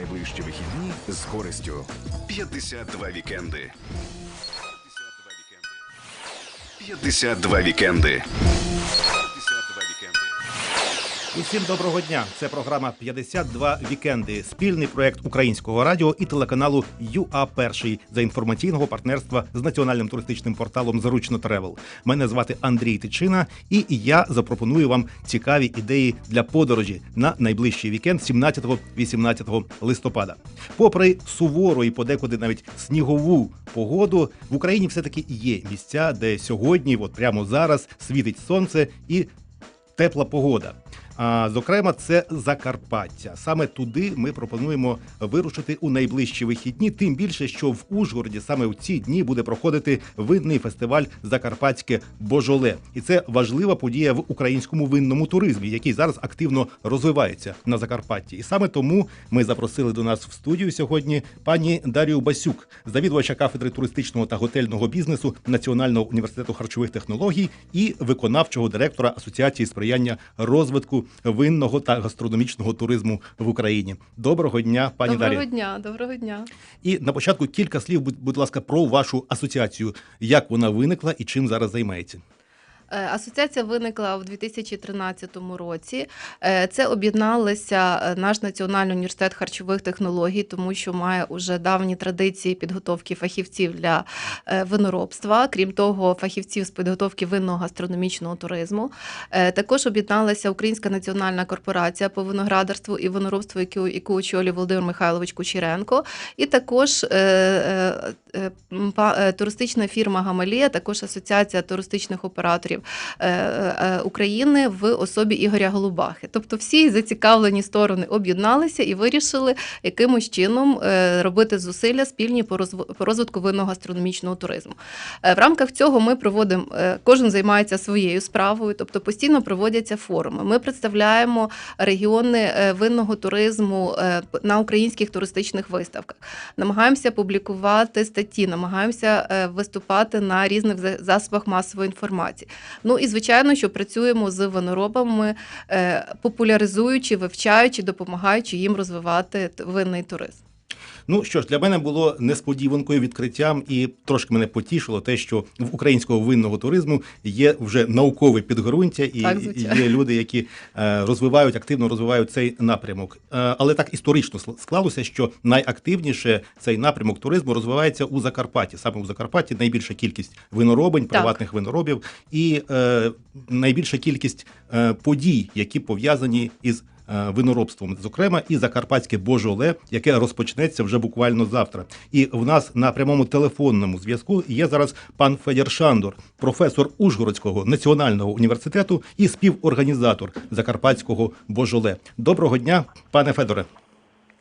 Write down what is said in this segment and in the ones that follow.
Найближчі вихідні з користю. 52 вікенди. 52 вікенди. 52 вікенди. Усім доброго дня. Це програма «52 вікенди. Спільний проект українського радіо і телеканалу ЮА Перший за інформаційного партнерства з національним туристичним порталом Заручно Тревел. Мене звати Андрій Тичина, і я запропоную вам цікаві ідеї для подорожі на найближчий вікенд 17-18 листопада. Попри сувору і подекуди навіть снігову погоду, в Україні все таки є місця, де сьогодні, от прямо зараз, світить сонце і тепла погода. А зокрема, це Закарпаття. Саме туди ми пропонуємо вирушити у найближчі вихідні. Тим більше, що в Ужгороді саме у ці дні буде проходити винний фестиваль Закарпатське Божоле, і це важлива подія в українському винному туризмі, який зараз активно розвивається на Закарпатті. І саме тому ми запросили до нас в студію сьогодні пані Дарію Басюк, завідувача кафедри туристичного та готельного бізнесу Національного університету харчових технологій і виконавчого директора Асоціації сприяння розвитку винного та гастрономічного туризму в Україні. Доброго дня, пані доброго Дар'я. дня, доброго дня. І на початку кілька слів, будь, будь ласка, про вашу асоціацію, як вона виникла і чим зараз займається. Е, Асоціація виникла в 2013 році. Е, Це об'єдналися е, наш Національний університет харчових технологій, тому що має уже давні традиції підготовки фахівців для виноробства, крім того, фахівців з підготовки винного гастрономічного туризму. Також об'єдналася Українська національна корпорація по виноградарству і виноробству, яку, очолює Володимир Михайлович Кучеренко, і також туристична фірма Гамалія, також Асоціація туристичних операторів е, е, України в особі Ігоря Голубахи. Тобто всі зацікавлені сторони об'єдналися і вирішили якимось чином е, робити зусилля спільні по розв- розвитку винного гастрономічного туризму. Е, В рамках цього ми проводимо, е, кожен займається своєю справою, тобто постійно проводяться форуми. Ми представляємо регіони е, винного туризму е, на українських туристичних виставках. Намагаємося публікувати статті, намагаємося е, виступати на різних засобах масової інформації. Ну і звичайно, що працюємо з виноробами, е, популяризуючи, вивчаючи, допомагаючи їм розвивати винний туризм. Ну що ж, для мене було несподіванкою відкриттям, і трошки мене потішило те, що в українського винного туризму є вже наукове підґрунтя, і Так, є люди, які е, розвивають активно розвивають цей напрямок. Е, але так історично склалося, що найактивніше цей напрямок туризму розвивається у Закарпатті. Саме у Закарпатті найбільша кількість виноробень, Так. приватних виноробів, і е, найбільша кількість е, подій, які пов'язані із виноробством, зокрема, і закарпатське божоле, яке розпочнеться вже буквально завтра. І в нас на прямому телефонному зв'язку є зараз пан Федір Шандор, професор Ужгородського національного університету і співорганізатор закарпатського божоле. Доброго дня, пане Федоре.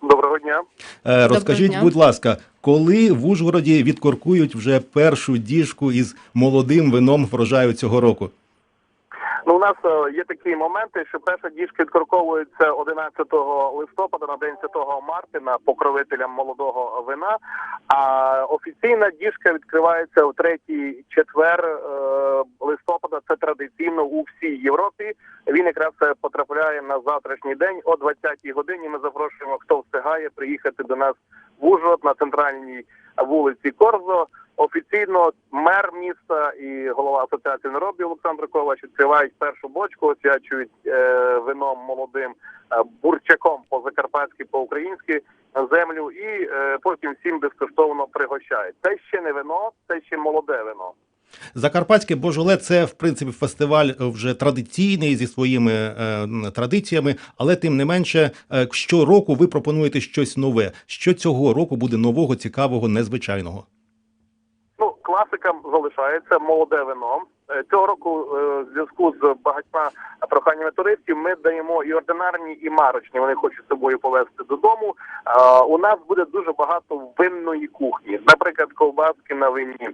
Доброго дня. Е, Розкажіть, дня. будь ласка, коли в Ужгороді відкоркують вже першу діжку із молодим вином врожаю цього року? Ну, у нас е, є такі моменти, що перша діжка відкорковується 11 листопада на День Святого Мартина, покровителям молодого вина. А офіційна діжка відкривається у третій четвер е, листопада. Це традиційно у всій Європі. Він якраз е, потрапляє на завтрашній день о 20-й годині. Ми запрошуємо, хто встигає приїхати до нас в Ужгород на центральній вулиці Корзо. Офіційно мер міста і голова асоціації народів Олександр Ковач відкривають першу бочку, освячують е, вином молодим е, бурчаком по закарпатськи, по українськи землю, і е, потім всім безкоштовно пригощають. Це ще не вино, це ще молоде вино. Закарпатське божоле це в принципі фестиваль вже традиційний зі своїми е, традиціями, але тим не менше, е, щороку ви пропонуєте щось нове. Що цього року буде нового, цікавого, незвичайного? Ну, класика залишається молоде вино. Е, Цього року е, в зв'язку з багатьма проханнями туристів ми даємо і ординарні, і марочні. Вони хочуть з собою повезти додому. У нас буде дуже багато винної кухні, наприклад, ковбаски на вині.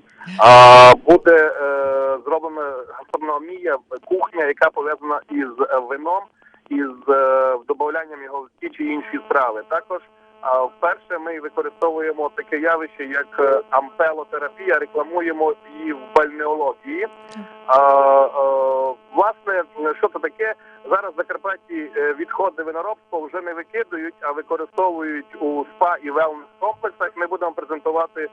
Буде е, зроблена гастрономія, кухня, яка пов'язана із е, вином, із е, додаванням його в ті чи інші страви. Також вперше ми використовуємо таке явище, як е, ампелотерапія, рекламуємо її в бальнеології. А, е, власне, що це таке? Зараз в Закарпатті е, відходи виноробства вже не викидують, а використовують у спа і велнес комплексах. Ми будемо презентувати е,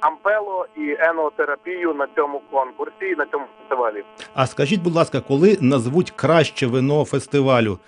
ампело і енотерапію на цьому конкурсі і на цьому фестивалі. А скажіть, будь ласка, коли назвуть краще вино фестивалю?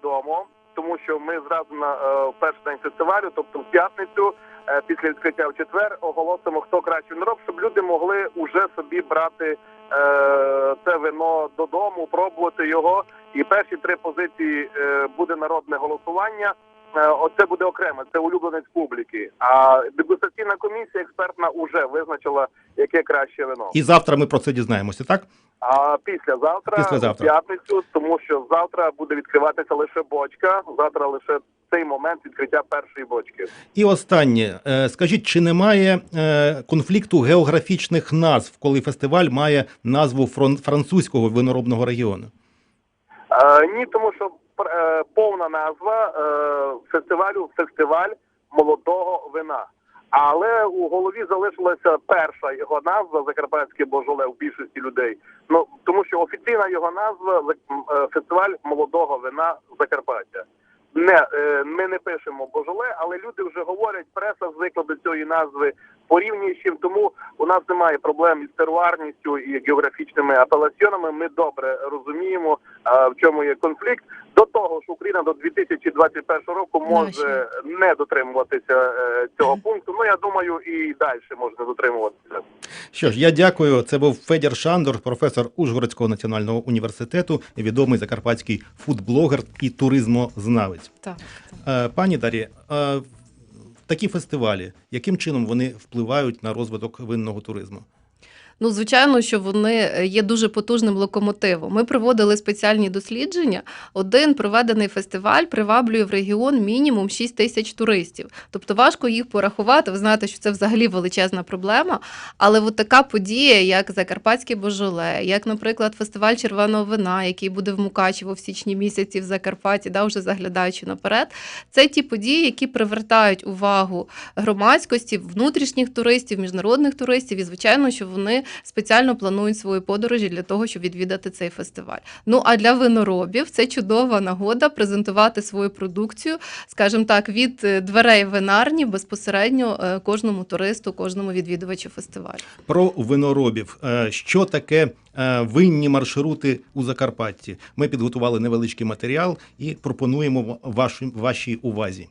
Відомо, тому що ми зразу на е, перший день фестивалю, тобто в п'ятницю, е, після відкриття в четвер, оголосимо, хто краще винороб, щоб люди могли уже собі брати е, це вино додому, пробувати його. І перші три позиції буде народне голосування. Е, Оце буде окремо, це улюбленець публіки. А дегустаційна комісія експертна вже визначила, яке краще вино. І завтра ми про це дізнаємося, так? А післязавтра, Післязавтра. п'ятницю, тому що завтра буде відкриватися лише бочка. Завтра лише цей момент відкриття першої бочки. І останнє, Е, скажіть, чи немає е, конфлікту географічних назв, коли фестиваль має назву французького виноробного регіону? Ні, тому що повна назва е, фестивалю фестиваль молодого вина. Але у голові залишилася перша його назва Закарпатське Божоле у більшості людей. Ну тому що офіційна його назва е, фестиваль молодого вина Закарпаття. Не е, ми не пишемо Божоле, але люди вже говорять, преса звикла до цієї назви порівнює з чим. Тому у нас немає проблем із теруарністю і географічними апеляціонами. Ми добре розуміємо, в чому є конфлікт. До того ж, Україна до 2021 року може не дотримуватися е, цього пункту. Ну я думаю, і далі може не дотримуватися. Що ж, я дякую. Це був Федір Шандор, професор Ужгородського національного університету, відомий закарпатський фудблогер і туризмознавець. Так. так. Пані Дарі, е, такі фестивалі, яким чином вони впливають на розвиток винного туризму? Ну, звичайно, що вони е, є дуже потужним локомотивом. Ми проводили спеціальні дослідження. Один проведений фестиваль приваблює в регіон мінімум 6 тисяч туристів. Тобто важко їх порахувати. Ви знаєте, що це взагалі величезна проблема. Але от така подія, як Закарпатське Божоле, як, наприклад, фестиваль червоного вина, який буде в Мукачево в січні місяці в Закарпатті, да, вже заглядаючи наперед, це ті події, які привертають увагу громадськості, внутрішніх туристів, міжнародних туристів. І звичайно, що вони спеціально планують свої подорожі для того, щоб відвідати цей фестиваль. Ну а для виноробів це чудова нагода презентувати свою продукцію, скажімо так, від е, дверей винарні безпосередньо е, кожному туристу, кожному відвідувачу фестивалю. Про виноробів. Е, Що таке винні маршрути у Закарпатті? Ми підготували невеличкий матеріал і пропонуємо вашій, вашій увазі.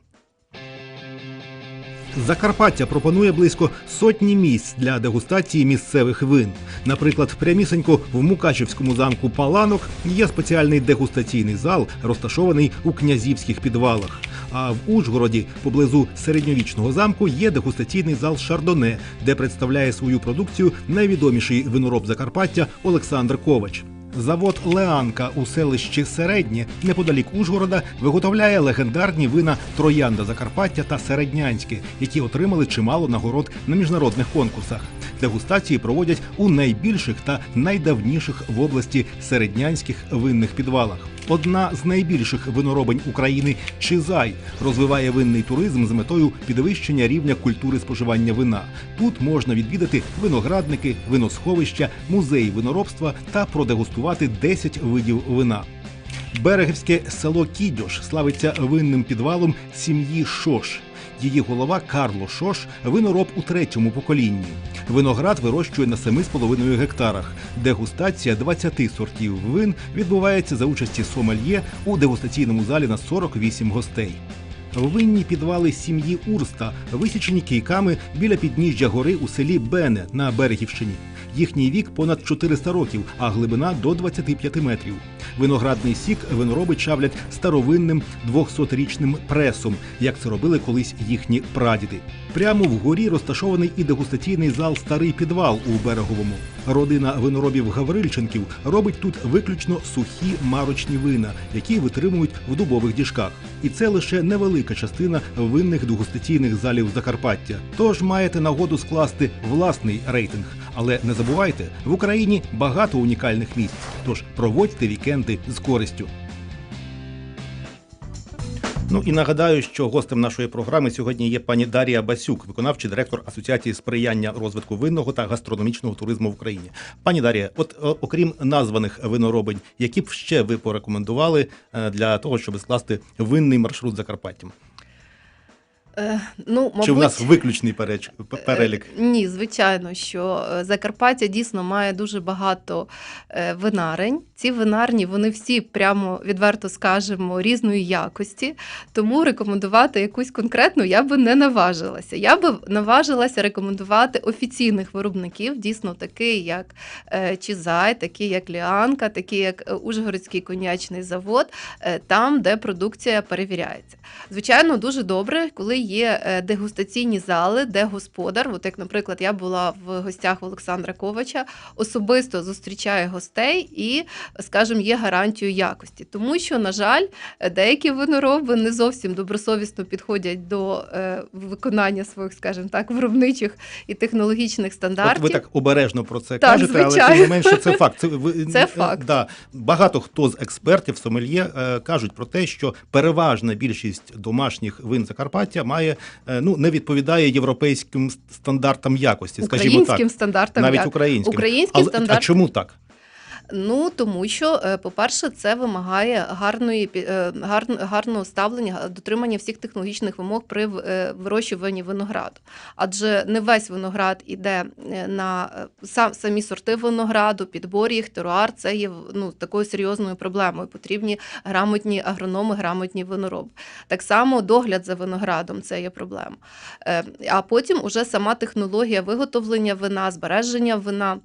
Закарпаття пропонує близько сотні місць для дегустації місцевих вин. Наприклад, прямісенько в Мукачевському замку Паланок є спеціальний дегустаційний зал, розташований у князівських підвалах. А в Ужгороді, поблизу середньовічного замку, є дегустаційний зал Шардоне, де представляє свою продукцію найвідоміший винороб Закарпаття Олександр Ковач. Завод Леанка у селищі Середнє, неподалік Ужгорода, виготовляє легендарні вина Троянда Закарпаття та Середнянське, які отримали чимало нагород на міжнародних конкурсах. Дегустації проводять у найбільших та найдавніших в області середнянських винних підвалах. Одна з найбільших виноробень України Чизай розвиває винний туризм з метою підвищення рівня культури споживання вина. Тут можна відвідати виноградники, виносховища, музеї виноробства та продегустувати 10 видів вина. Берегівське село Кідьош славиться винним підвалом сім'ї Шош. Її голова Карло Шош винороб у третьому поколінні. Виноград вирощує на 7,5 гектарах. Дегустація 20 сортів вин відбувається за участі сомельє у дегустаційному залі на 48 гостей. Винні підвали сім'ї Урста висічені кійками біля підніжжя гори у селі Бене на Берегівщині. Їхній вік понад 400 років, а глибина до 25 метрів. Виноградний сік винороби чавлять старовинним 200-річним пресом, як це робили колись їхні прадіди. Прямо вгорі розташований і дегустаційний зал Старий підвал у береговому. Родина виноробів Гаврильченків робить тут виключно сухі марочні вина, які витримують в дубових діжках. І це лише невелика частина винних дегустаційних залів Закарпаття. Тож маєте нагоду скласти власний рейтинг. Але не забувайте, в Україні багато унікальних місць. Тож проводьте вікенди з користю. Ну і нагадаю, що гостем нашої програми сьогодні є пані Дарія Басюк, виконавчий директор Асоціації сприяння розвитку винного та гастрономічного туризму в Україні. Пані Дарія, от е, окрім названих виноробень, які б ще ви порекомендували е, для того, щоб скласти винний маршрут Закарпаттям? Е, Ну, мабуть, Чи в нас виключний переч- перелік? Е, Ні, звичайно, що е, Закарпаття дійсно має дуже багато е, винарень. Ці винарні вони всі прямо відверто скажемо різної якості. Тому рекомендувати якусь конкретну я би не наважилася. Я би наважилася рекомендувати офіційних виробників, дійсно такий, як е, Чізай, такі як Ліанка, такі як е, Ужгородський коньячний завод, е, там, де продукція перевіряється. Звичайно, дуже добре, коли є е, дегустаційні зали, де господар, от як, наприклад, я була в гостях в Олександра Ковача, особисто зустрічає гостей і, скажімо, є гарантією якості. Тому що, на жаль, деякі винороби не зовсім добросовісно підходять до е, виконання своїх, скажімо так, виробничих і технологічних От стандартів. ви так обережно про це Так, кажете, але тим не менше це факт. Це, ви, Це факт. Да. Багато хто з експертів сомельє е, кажуть про те, що переважна більшість домашніх вин Закарпаття має е, ну не відповідає європейським стандартам якості, скажімо так. Українським стандартам Навіть як- українським. українським Але, стандарт А чому так? Ну тому що, е, по-перше, це вимагає гарної е, гарного ставлення, дотримання всіх технологічних вимог при е, вирощуванні винограду. Адже не весь виноград іде на сам самі сорти винограду, підбор їх, теруар. Це є ну такою серйозною проблемою. Потрібні грамотні агрономи, грамотні винороби. Так само догляд за виноградом це є проблема. А потім уже сама технологія виготовлення вина, збереження вина.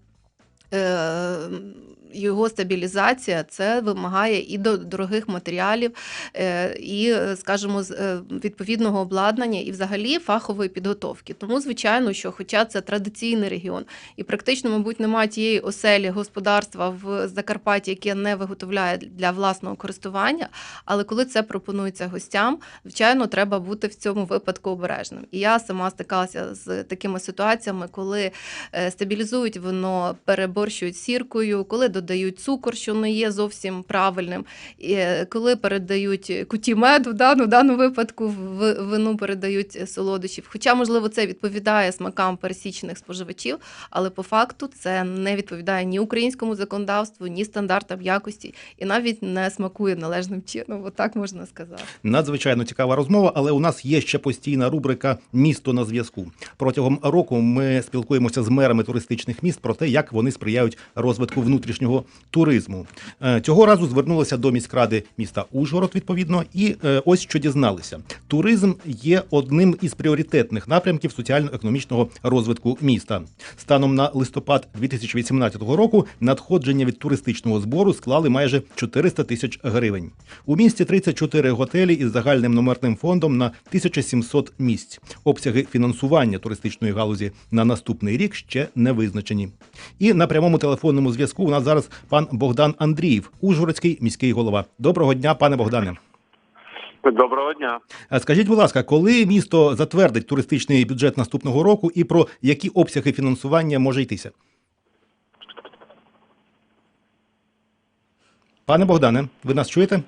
Його стабілізація це вимагає і до дорогих матеріалів, е, і, скажімо, е, відповідного обладнання, і взагалі фахової підготовки. Тому, звичайно, що, хоча це традиційний регіон, і практично, мабуть, немає тієї оселі господарства в Закарпатті, яке не виготовляє для власного користування. Але коли це пропонується гостям, звичайно, треба бути в цьому випадку обережним. І я сама стикалася з такими ситуаціями, коли е, стабілізують вино, переборщують сіркою, коли додають цукор, що не є зовсім правильним, і е, коли передають куті меду, да, ну, в даному випадку в вину передають солодощів. Хоча, можливо, це відповідає смакам пересічних споживачів, але по факту це не відповідає ні українському законодавству, ні стандартам якості, і навіть не смакує належним чином. Отак можна сказати. Надзвичайно цікава розмова, але у нас є ще постійна рубрика Місто на зв'язку. Протягом року ми спілкуємося з мерами туристичних міст про те, як вони сприяють розвитку внутрішнього туризму. Е, Цього разу звернулися до міськради міста Ужгород, відповідно, і е, ось що дізналися: туризм є одним із пріоритетних напрямків соціально-економічного розвитку міста. Станом на листопад 2018 року надходження від туристичного збору склали майже 400 тисяч гривень. У місті 34 готелі із загальним номерним фондом на 1700 місць. Обсяги фінансування туристичної галузі на наступний рік ще не визначені. І на прямому телефонному зв'язку у нас зараз пан Богдан Андріїв, Ужгородський міський голова. Доброго дня, пане Богдане. Доброго дня. Скажіть, будь ласка, коли місто затвердить туристичний бюджет наступного року і про які обсяги фінансування може йтися? Пане Богдане, ви нас чуєте?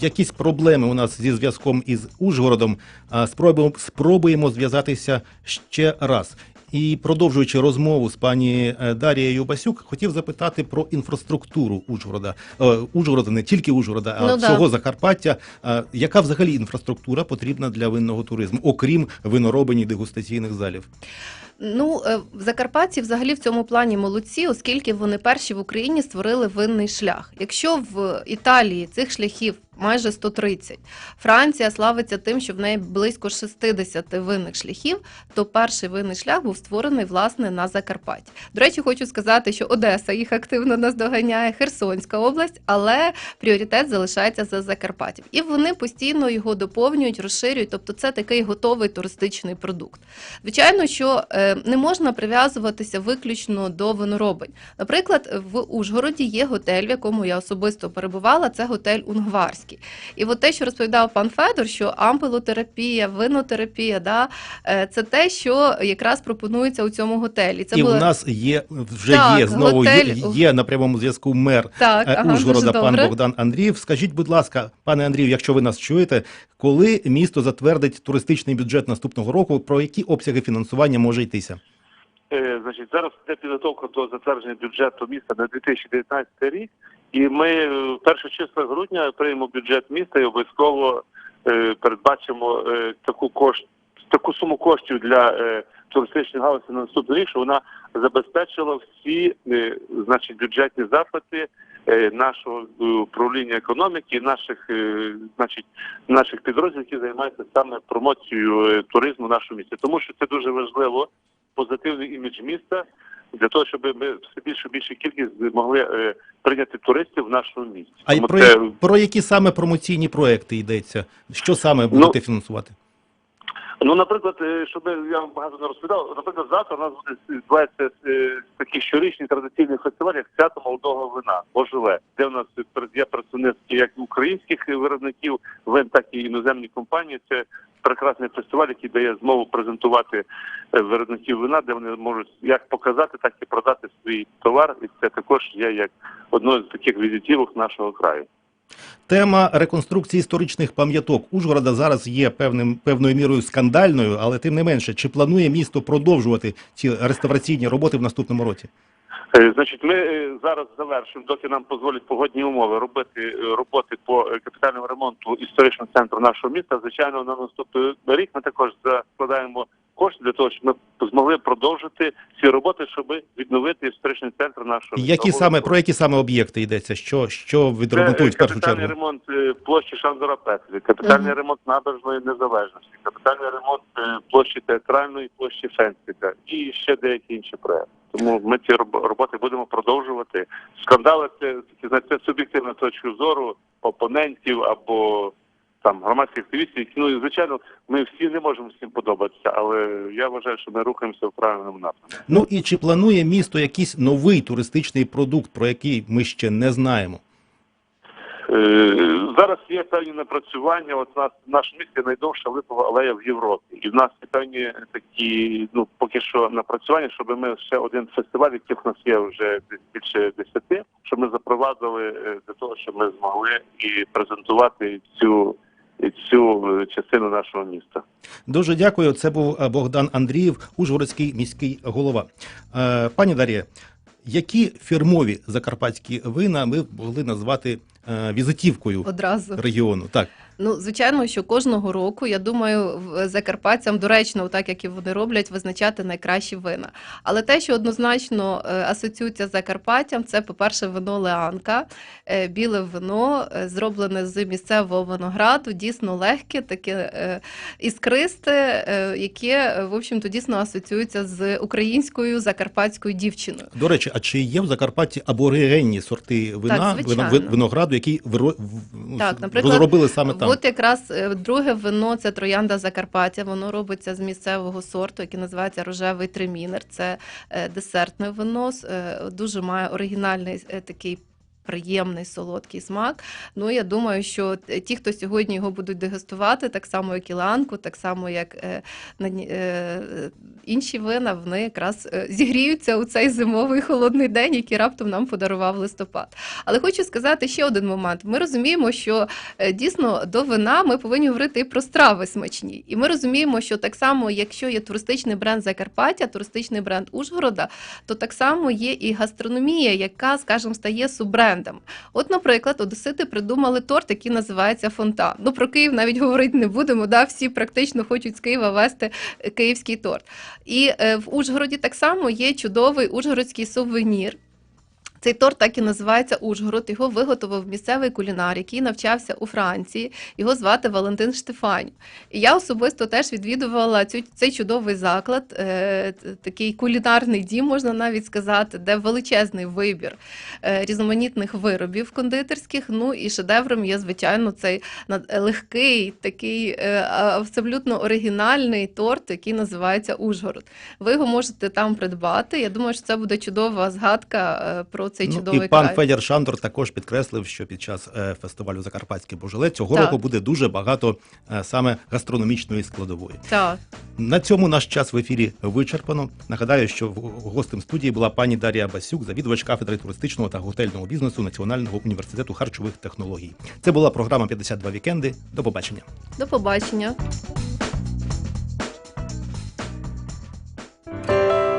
Якісь проблеми у нас зі зв'язком із Ужгородом. Спробуємо, спробуємо зв'язатися ще раз. І продовжуючи розмову з пані е, Дарією Басюк, хотів запитати про інфраструктуру Ужгорода. Е, Ужгорода не тільки Ужгорода, а Ну да. Закарпаття. Е, Яка взагалі інфраструктура потрібна для винного туризму, окрім виноробень і дегустаційних залів? Ну, е, в Закарпатті взагалі в цьому плані молодці, оскільки вони перші в Україні створили винний шлях. Якщо в Італії цих шляхів майже 130, Франція славиться тим, що в неї близько 60 винних шляхів, то перший винний шлях був створений власне на Закарпатті. До речі, хочу сказати, що Одеса їх активно наздоганяє, Херсонська область, але пріоритет залишається за Закарпаттям. І вони постійно його доповнюють, розширюють. Тобто, це такий готовий туристичний продукт. Звичайно, що е, не можна прив'язуватися виключно до виноробень. Наприклад, в Ужгороді є готель, в якому я особисто перебувала. Це готель Унгварський. І от те, що розповідав пан Федор, що ампелотерапія, винотерапія, да, е, це те, що якраз пропонується у цьому готелі. Це і було в нас є вже Так, є знову готель- є, є на прямому зв'язку мер так, е, ага, Ужгорода, пан добре. Богдан Андріїв. Скажіть, будь ласка, пане Андрію, якщо ви нас чуєте, коли місто затвердить туристичний бюджет наступного року, про які обсяги фінансування може йтися? Е, Значить, зараз йде підготовка до затвердження бюджету міста на 2019 рік, і ми е, в перше числа грудня приймемо бюджет міста і обов'язково е, передбачимо таку кошт, таку суму коштів для туристичної галузі на наступний рік, що вона забезпечила всі значить бюджетні е, нашого е, управління економіки, наших е, значить наших підрозділів, які займаються саме промоцією е, туризму в нашому місті, тому що це дуже важливо позитивний імідж міста для того, щоб ми все більше більше кількість могли е, прийняти туристів в нашому місті. А й Тому про, це, про які саме промоційні проекти йдеться? Що саме Ну, будете фінансувати? Ну, наприклад, е, щоб я вам багато не розповідав, наприклад, завтра у нас відбувається е, такий щорічний традиційний фестиваль, як свято молодого вина Оживе, де у нас є представництво як українських виробників вин, так і іноземні компанії. Це прекрасний фестиваль, який дає змогу презентувати е, виробників вина, де вони можуть як показати, так і продати свій товар. І це також є як одною з таких візитівок нашого краю. Тема реконструкції історичних пам'яток Ужгорода зараз є певним певною мірою скандальною, але тим не менше, чи планує місто продовжувати ці реставраційні роботи в наступному році? Е, Значить, ми е, зараз завершуємо, доки нам дозволять погодні умови робити е, роботи по капітальному ремонту історичного центру нашого міста. Звичайно, на наступний рік ми також закладаємо кошти для того, щоб ми змогли продовжити ці роботи, щоб відновити історичний центр нашого. Які саме про які саме об'єкти йдеться? Що, що відремонтують в першу капітальний ремонт е, площі Шандора Петрі, капітальний Мгм. ремонт набережної незалежності, капітальний ремонт е, площі театральної, площі Фенстика і ще деякі інші проекти. Тому ми ці роботи будемо продовжувати. Скандали це знаєте, це суб'єктивна точка зору опонентів або там громадських активістів, які ну і, звичайно, ми всі не можемо всім подобатися, але я вважаю, що ми рухаємося в правильному напрямку. Ну і чи планує місто якийсь новий туристичний продукт, про який ми ще не знаємо? Е, Зараз є певні напрацювання. От нас в нашому місті найдовша липова алея в Європі, і в нас є певні такі, ну поки що напрацювання, щоб ми ще один фестиваль, яких в нас є вже більше десяти, щоб ми запровадили е, для того, щоб ми змогли і презентувати цю цю е, частину нашого міста. Дуже дякую. Це був е, Богдан Андріїв, Ужгородський міський голова. Е, Пані Дар'я, які фірмові закарпатські вина ми могли назвати візитівкою Одразу. регіону? Так. Ну, звичайно, що кожного року, я думаю, закарпатцям доречно, так як і вони роблять, визначати найкращі вина. Але те, що однозначно е, асоціюється з Закарпаттям, це, по-перше, вино Леанка, е, біле вино, е, зроблене з місцевого винограду, дійсно легке, таке е, іскристе, е, яке, е, в общем-то, дійсно асоціюється з українською закарпатською дівчиною. До речі, а чи є в Закарпатті аборигенні сорти вина, Так, вина- звичайно. ви- ну, Так, наприклад, розробили саме там? От якраз е, друге вино це троянда Закарпаття. Воно робиться з місцевого сорту, який називається рожевий тримінер. Це е, десертне вино, е, дуже має оригінальний такий. Приємний солодкий смак. Ну я думаю, що ті, хто сьогодні його будуть дегустувати, так само як і ланку, так само як е, е, інші вина, вони якраз е, зігріються у цей зимовий холодний день, який раптом нам подарував листопад. Але хочу сказати ще один момент. Ми розуміємо, що е, дійсно до вина ми повинні говорити і про страви смачні. І ми розуміємо, що так само, якщо є туристичний бренд Закарпаття, туристичний бренд Ужгорода, то так само є і гастрономія, яка, скажімо, стає суббрендом. От, наприклад, одесити придумали торт, який називається фонтан. Ну про Київ навіть говорити не будемо. Да, всі практично хочуть з Києва вести е, київський торт. І е, в Ужгороді так само є чудовий ужгородський сувенір. Цей торт так і називається Ужгород. Його виготовив місцевий кулінар, який навчався у Франції. Його звати Валентин Штефань. І я особисто теж відвідувала цю, цей чудовий заклад, е, такий кулінарний дім, можна навіть сказати, де величезний вибір е, різноманітних виробів кондитерських. Ну і шедевром є, звичайно, цей е, легкий, такий е, абсолютно оригінальний торт, який називається Ужгород. Ви його можете там придбати. Я думаю, що це буде чудова згадка е, цей Ну, чудовий і пан край. Федір Шандор також підкреслив, що під час е, фестивалю Закарпатське Божеле цього Так. року буде дуже багато е, саме гастрономічної складової. Так. На цьому наш час в ефірі вичерпано. Нагадаю, що гостем студії була пані Дар'я Басюк, завідувач кафедри туристичного та готельного бізнесу Національного університету харчових технологій. Це була програма «52 вікенди. До побачення. До побачення.